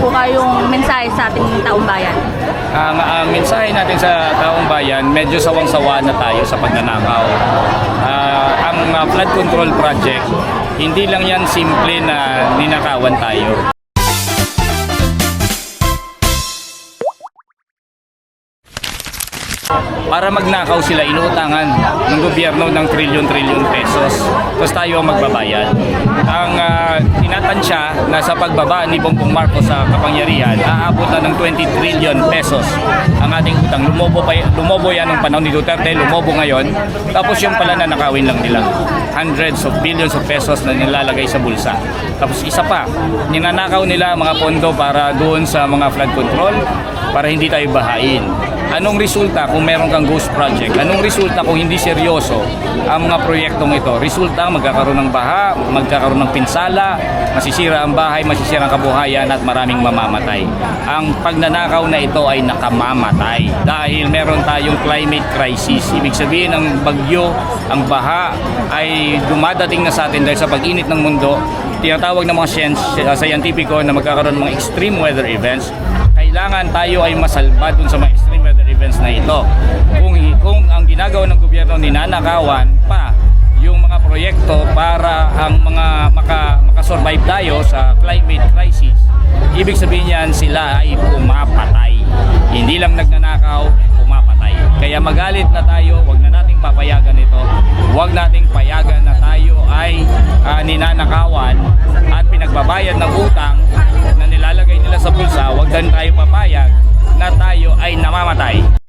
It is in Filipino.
po kayong mensahe sa ating taong bayan? Ang ang mensahe natin sa taong bayan, medyo sawang-sawa na tayo sa pagnanakaw. Ah, ang ah, flood control project, hindi lang yan simple na ninakawan tayo. Para magnakaw sila, inuutangan ng gobyerno ng trilyon-trilyon pesos. Tapos tayo ang magbabayad. Ang uh, tinatansya na sa pagbaba ni Bongbong Marcos sa kapangyarihan, aabot na ng 20 trillion pesos ang ating utang. Lumobo, pa, lumobo yan ng panahon ni Duterte, lumobo ngayon. Tapos yung pala na nakawin lang nila. Hundreds of billions of pesos na nilalagay sa bulsa. Tapos isa pa, ninanakaw nila mga pondo para doon sa mga flood control para hindi tayo bahain. Anong resulta kung meron kang ghost project? Anong resulta kung hindi seryoso ang mga proyektong ito? Resulta, magkakaroon ng baha, magkakaroon ng pinsala, masisira ang bahay, masisira ang kabuhayan at maraming mamamatay. Ang pagnanakaw na ito ay nakamamatay dahil meron tayong climate crisis. Ibig sabihin, ang bagyo, ang baha ay dumadating na sa atin dahil sa pag-init ng mundo. Tinatawag ng mga science, scientifico na magkakaroon ng mga extreme weather events kailangan tayo ay masalba dun sa mga extreme weather events na ito. Kung, kung ang ginagawa ng gobyerno ninanakawan pa yung mga proyekto para ang mga maka, makasurvive tayo sa climate crisis, ibig sabihin yan sila ay pumapatay. Hindi lang nagnanakaw, pumapatay. Kaya magalit na tayo, wag na nating papayagan ito. Wag nating payagan na tayo ay ah, ninanakawan at pinagbabayad ng utang na nilalagay nila sa bulsa, din tayo papayag na tayo ay namamatay.